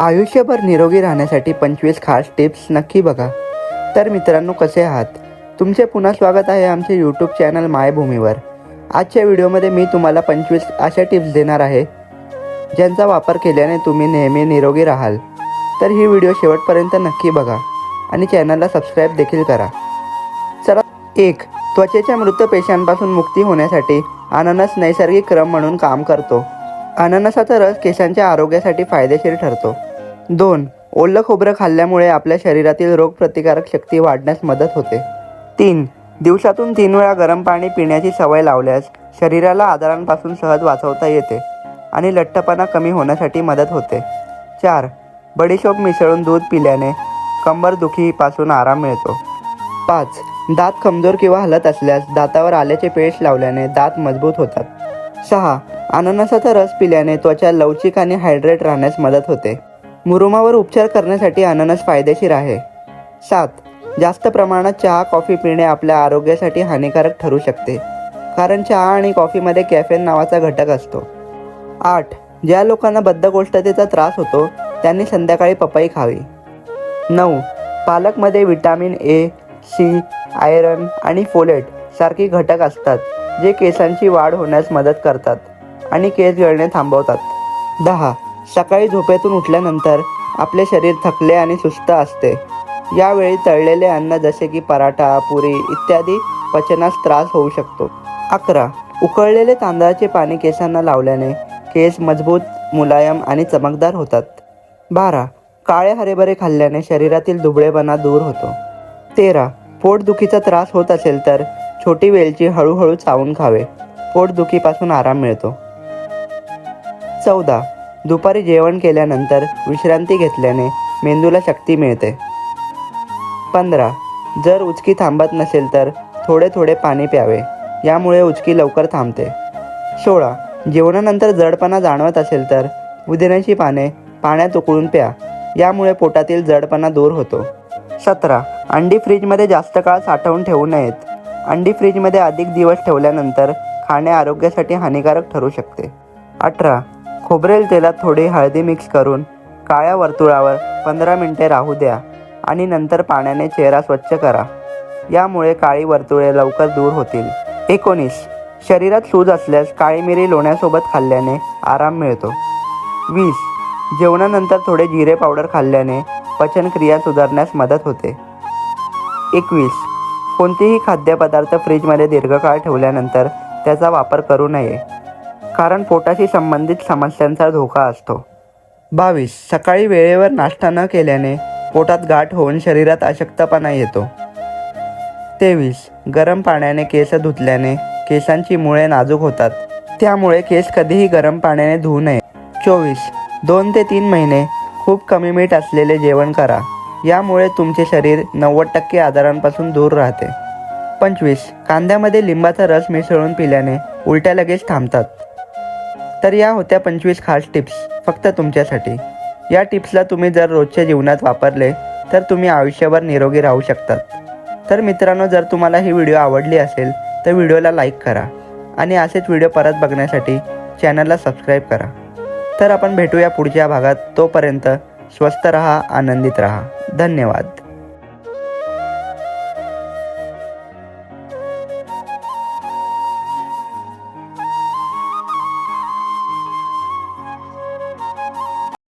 आयुष्यभर निरोगी राहण्यासाठी पंचवीस खास टिप्स नक्की बघा. तर मित्रांनो कसे आहात? तुमचे पुन्हा स्वागत आहे आमच्या यूट्यूब चॅनल मायभूमीवर. आजच्या व्हिडिओमध्ये मी तुम्हाला पंचवीस अशा टिप्स देणार आहे ज्यांचा वापर केल्याने तुम्ही नेहमी निरोगी राहाल. तर ही व्हिडिओ शेवटपर्यंत नक्की बघा आणि चॅनलला सबस्क्राईब देखील करा. चला एक त्वचेच्या मृत पेशांपासून मुक्ती होण्यासाठी अननस नैसर्गिक क्रम म्हणून काम करतो. अननसाचा रस केसांच्या आरोग्यासाठी फायदेशीर ठरतो. दोन ओलं खोबरं खाल्ल्यामुळे आपल्या शरीरातील रोगप्रतिकारक शक्ती वाढण्यास मदत होते. तीन दिवसातून तीन वेळा गरम पाणी पिण्याची सवय लावल्यास शरीराला आजारांपासून सहज वाचवता येते आणि लठ्ठपणा कमी होण्यासाठी मदत होते. चार बडीशोप मिसळून दूध पिल्याने कंबरदुखीपासून आराम मिळतो. पाच दात कमजोर किंवा हलत असल्यास दातावर आल्याचे पेस्ट लावल्याने दात मजबूत होतात. सहा अननसाचा रस पिल्याने त्वचा लवचिक आणि हायड्रेट राहण्यास मदत होते. मुरुमावर उपचार करण्यासाठी अननस फायदेशीर आहे. सात जास्त प्रमाणात चहा कॉफी पिणे आपल्या आरोग्यासाठी हानिकारक ठरू शकते. कारण चहा आणि कॉफीमध्ये कॅफेन नावाचा घटक असतो. आठ ज्या लोकांना बद्धकोष्ठतेचा त्रास होतो त्यांनी संध्याकाळी पपई खावी. नऊ पालकमध्ये विटॅमिन ए सी आयरन आणि फोलेट सारखी घटक असतात जे केसांची वाढ होण्यास मदत करतात आणि केस गळणे थांबवतात. दहा सकाळी झोपेतून उठल्यानंतर आपले शरीर थकले आणि सुस्त असते. यावेळी तळलेले अन्न जसे की पराठा पुरी इत्यादी पचनास त्रास होऊ शकतो. अकरा. उकळलेले तांदळाचे पाणी केसांना लावल्याने केस मजबूत मुलायम आणि चमकदार होतात. बारा. काळे हरेभरे खाल्ल्याने शरीरातील दुबळेपणा दूर होतो. तेरा. पोटदुखीचा त्रास होत असेल तर छोटी वेलची हळूहळू चावून खावे. पोटदुखीपासून आराम मिळतो. चौदा. दुपारी जेवण केल्यानंतर विश्रांती घेतल्याने मेंदूला शक्ती मिळते. पंधरा. जर उचकी थांबत नसेल तर थोडे थोडे पाणी प्यावे. यामुळे उचकी लवकर थांबते. सोळा. जेवणानंतर जडपणा जाणवत असेल तर पुदिन्याची पाने पाण्यात उकळून प्या. यामुळे पोटातील जडपणा दूर होतो. सतरा. अंडी फ्रीजमध्ये जास्त काळ साठवून ठेवू नयेत. अंडी फ्रीजमध्ये अधिक दिवस ठेवल्यानंतर खाणे आरोग्यासाठी हानिकारक ठरू शकते. अठरा. खोबरेल तेलात थोडी हळदी मिक्स करून काळ्या वर्तुळावर पंधरा मिनिटे राहू द्या आणि नंतर पाण्याने चेहरा स्वच्छ करा. यामुळे काळी वर्तुळे लवकर दूर होतील. एकोणीस. शरीरात सूज असल्यास काळी मिरी लोण्यासोबत खाल्ल्याने आराम मिळतो. वीस. जेवणानंतर थोडे जिरे पावडर खाल्ल्याने पचनक्रिया सुधारण्यास मदत होते. एकवीस. कोणतेही खाद्यपदार्थ फ्रीजमध्ये दीर्घकाळ ठेवल्यानंतर त्याचा वापर करू नये. कारण पोटाशी संबंधित समस्यांचा धोका असतो. बावीस. सकाळी वेळेवर नाश्ता न केल्याने पोटात गाठ होऊन शरीरात अशक्तपणा येतो. तेवीस. गरम पाण्याने केस धुतल्याने केसांची मुळे नाजूक होतात. त्यामुळे केस कधीही गरम पाण्याने धुवू नये. चोवीस. दोन ते तीन महिने खूप कमी मीठ असलेले जेवण करा. यामुळे तुमचे शरीर नव्वद टक्के आजारांपासून दूर राहते. पंचवीस. कांद्यामध्ये लिंबाचा रस मिसळून पिल्याने उलट्या लगेच थांबतात. तर या होत्या पंचवीस खास टिप्स फक्त तुमच्यासाठी. या टिप्सला तुम्ही जर रोजच्या जीवनात वापरले तर तुम्ही आयुष्यभर निरोगी राहू शकतात. तर मित्रांनो जर तुम्हाला ही व्हिडिओ आवडली असेल तर व्हिडिओला लाईक करा आणि असेच व्हिडिओ परत बघण्यासाठी चॅनलला सबस्क्राईब करा. तर आपण भेटूया पुढच्या भागात. तोपर्यंत स्वस्त रहा आनंदित रहा. धन्यवाद.